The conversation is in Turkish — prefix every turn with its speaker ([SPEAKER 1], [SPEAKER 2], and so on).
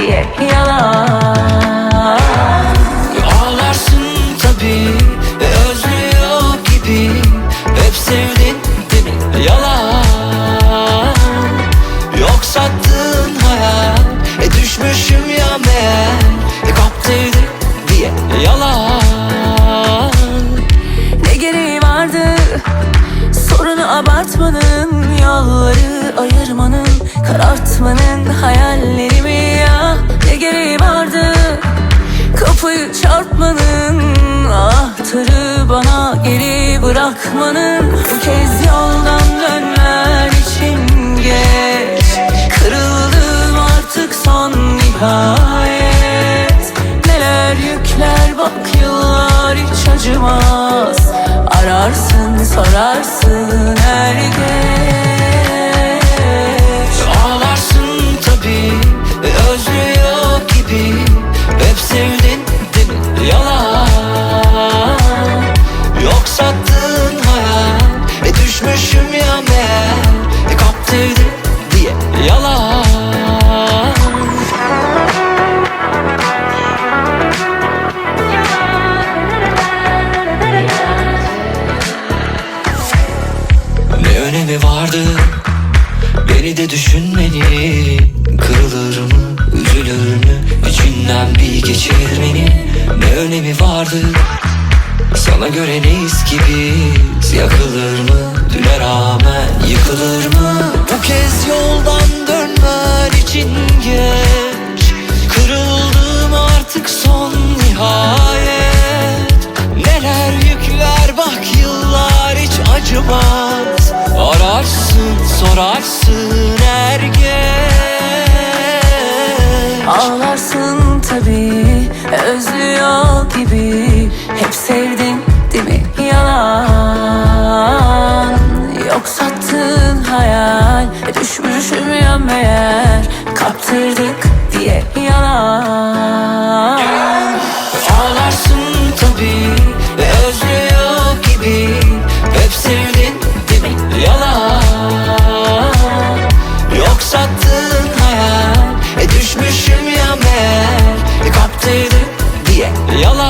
[SPEAKER 1] diye yalan.
[SPEAKER 2] Ağlarsın tabi özlüyor gibi. Hep sevdin değil yalan. Yok sattığın hayal e, düşmüşüm ya meğer. E, Kap diye yalan. Ne gereği vardı? Sorunu abartmanın Yolları ayırmanın karartmanın hayal geri bırakmanın Bu kez yoldan dönmen için geç. Kırıldım artık son nihayet. Neler yükler bak yıllar hiç acımaz. Ararsın sorarsın her geç.
[SPEAKER 1] Ağlarsın tabi Özlüyor gibi. Hep sevdin değil mi? Yalan. Yok sattığın hayal E düşmüşüm ya meğer E diye. Yalan. Ne önemi vardı? Beni de düşünmenin Kırılır mı, üzülür mü? İçinden bir geçirmenin Ne önemi vardı Sana göre neyiz ki biz Yakılır mı, düne rağmen Yıkılır mı? Bu kez yoldan dönmen için geç. Kırıldım artık son nihayet. Neler yükler bak yıllar hiç acımaz. Ararsın sorarsın her geç.
[SPEAKER 2] Ağlarsın tabi özlüyor gibi. Hep sevdin düşmüşüm ya meğer Kaptırdık diye yalan
[SPEAKER 1] Ağlarsın tabi ve özlüyor gibi. Hep sevdin değil yalan Yok sattığın hayal E düşmüşüm ya meğer kaptırdık diye yalan